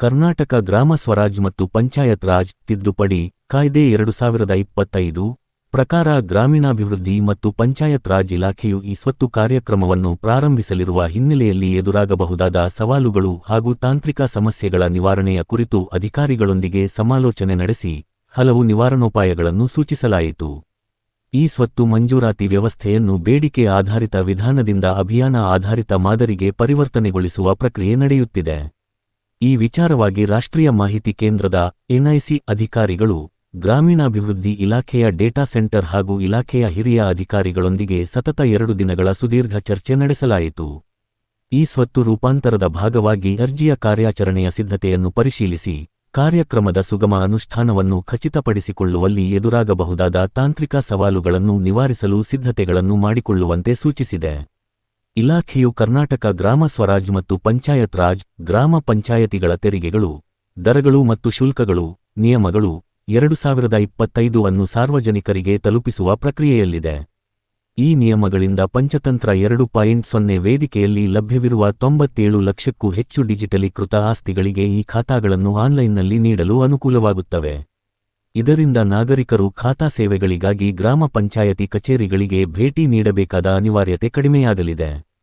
ಕರ್ನಾಟಕ ಗ್ರಾಮ ಸ್ವರಾಜ್ ಮತ್ತು ಪಂಚಾಯತ್ ರಾಜ್ ತಿದ್ದುಪಡಿ ಕಾಯ್ದೆ ಎರಡು ಸಾವಿರದ ಇಪ್ಪತ್ತೈದು ಪ್ರಕಾರ ಗ್ರಾಮೀಣಾಭಿವೃದ್ಧಿ ಮತ್ತು ಪಂಚಾಯತ್ ರಾಜ್ ಇಲಾಖೆಯು ಈ ಸ್ವತ್ತು ಕಾರ್ಯಕ್ರಮವನ್ನು ಪ್ರಾರಂಭಿಸಲಿರುವ ಹಿನ್ನೆಲೆಯಲ್ಲಿ ಎದುರಾಗಬಹುದಾದ ಸವಾಲುಗಳು ಹಾಗೂ ತಾಂತ್ರಿಕ ಸಮಸ್ಯೆಗಳ ನಿವಾರಣೆಯ ಕುರಿತು ಅಧಿಕಾರಿಗಳೊಂದಿಗೆ ಸಮಾಲೋಚನೆ ನಡೆಸಿ ಹಲವು ನಿವಾರಣೋಪಾಯಗಳನ್ನು ಸೂಚಿಸಲಾಯಿತು. ಈ ಸ್ವತ್ತು ಮಂಜೂರಾತಿ ವ್ಯವಸ್ಥೆಯನ್ನು ಬೇಡಿಕೆ ಆಧಾರಿತ ವಿಧಾನದಿಂದ ಅಭಿಯಾನ ಆಧಾರಿತ ಮಾದರಿಗೆ ಪರಿವರ್ತನೆಗೊಳಿಸುವ ಪ್ರಕ್ರಿಯೆ ನಡೆಯುತ್ತಿದೆ. ಈ ವಿಚಾರವಾಗಿ ರಾಷ್ಟ್ರೀಯ ಮಾಹಿತಿ ಕೇಂದ್ರದ ಎನ್ಐಸಿ ಅಧಿಕಾರಿಗಳು ಗ್ರಾಮೀಣಾಭಿವೃದ್ಧಿ ಇಲಾಖೆಯ ಡೇಟಾ ಸೆಂಟರ್ ಹಾಗೂ ಇಲಾಖೆಯ ಹಿರಿಯ ಅಧಿಕಾರಿಗಳೊಂದಿಗೆ ಸತತ ಎರಡು ದಿನಗಳ ಸುದೀರ್ಘ ಚರ್ಚೆ ನಡೆಸಲಾಯಿತು. ಈ ಸ್ವತ್ತು ರೂಪಾಂತರದ ಭಾಗವಾಗಿ ಅರ್ಜಿಯ ಕಾರ್ಯಾಚರಣೆಯ ಸಿದ್ಧತೆಯನ್ನು ಪರಿಶೀಲಿಸಿ ಕಾರ್ಯಕ್ರಮದ ಸುಗಮ ಅನುಷ್ಠಾನವನ್ನು ಖಚಿತಪಡಿಸಿಕೊಳ್ಳುವಲ್ಲಿ ಎದುರಾಗಬಹುದಾದ ತಾಂತ್ರಿಕ ಸವಾಲುಗಳನ್ನು ನಿವಾರಿಸಲು ಸಿದ್ಧತೆಗಳನ್ನು ಮಾಡಿಕೊಳ್ಳುವಂತೆ ಸೂಚಿಸಿದೆ. ಇಲಾಖೆಯು ಕರ್ನಾಟಕ ಗ್ರಾಮ ಸ್ವರಾಜ್ ಮತ್ತು ಪಂಚಾಯತ್ ರಾಜ್, ಗ್ರಾಮ ಪಂಚಾಯತಿಗಳ ತೆರಿಗೆಗಳು, ದರಗಳು ಮತ್ತು ಶುಲ್ಕಗಳು, ನಿಯಮಗಳು ಎರಡು ಸಾವಿರದ ಇಪ್ಪತ್ತೈದು ಅನ್ನು ಸಾರ್ವಜನಿಕರಿಗೆ ತಲುಪಿಸುವ ಪ್ರಕ್ರಿಯೆಯಲ್ಲಿದೆ. ಈ ನಿಯಮಗಳಿಂದ ಪಂಚತಂತ್ರ ಎರಡು ಪಾಯಿಂಟ್ ಸೊನ್ನೆ ವೇದಿಕೆಯಲ್ಲಿ ಲಭ್ಯವಿರುವ ತೊಂಬತ್ತೇಳು ಲಕ್ಷಕ್ಕೂ ಹೆಚ್ಚು ಡಿಜಿಟಲೀಕೃತ ಆಸ್ತಿಗಳಿಗೆ ಈ ಖಾತಾಗಳನ್ನು ಆನ್ಲೈನ್ನಲ್ಲಿ ನೀಡಲು ಅನುಕೂಲವಾಗುತ್ತವೆ. ಇದರಿಂದ ನಾಗರಿಕರು ಖಾತಾ ಸೇವೆಗಳಿಗಾಗಿ ಗ್ರಾಮ ಪಂಚಾಯತಿ ಕಚೇರಿಗಳಿಗೆ ಭೇಟಿ ನೀಡಬೇಕಾದ ಅನಿವಾರ್ಯತೆ ಕಡಿಮೆಯಾಗಲಿದೆ.